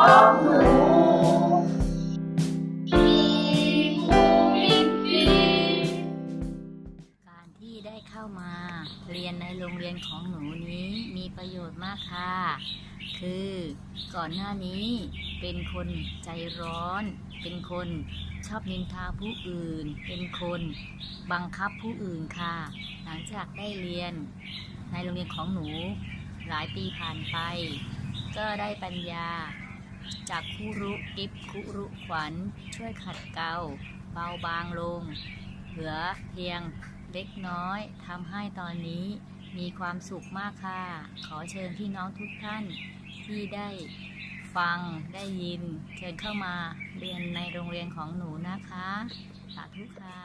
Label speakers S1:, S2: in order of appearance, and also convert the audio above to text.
S1: ของหนู
S2: การที่ได้เข้ามาเรียนในโรงเรียนของหนูนี้มีประโยชน์มากค่ะ คือก่อนหน้านี้เป็นคนใจร้อน เป็นคนชอบนินทาผู้อื่น เป็นคนบังคับผู้อื่นค่ะ หลังจากได้เรียนในโรงเรียนของหนูหลายปีผ่านไป ก็ได้ปัญญา จากครูรุกิฟครูรุขวัญ ช่วยขัดเกลาเบาบางลง เหลือเพียงเล็กน้อยทำให้ตอนนี้มีความสุขมากค่ะ ขอเชิญพี่น้องทุกท่านที่ได้ฟังได้ยิน เชิญเข้ามาเรียนในโรงเรียนของหนูนะคะ สาธุค่ะ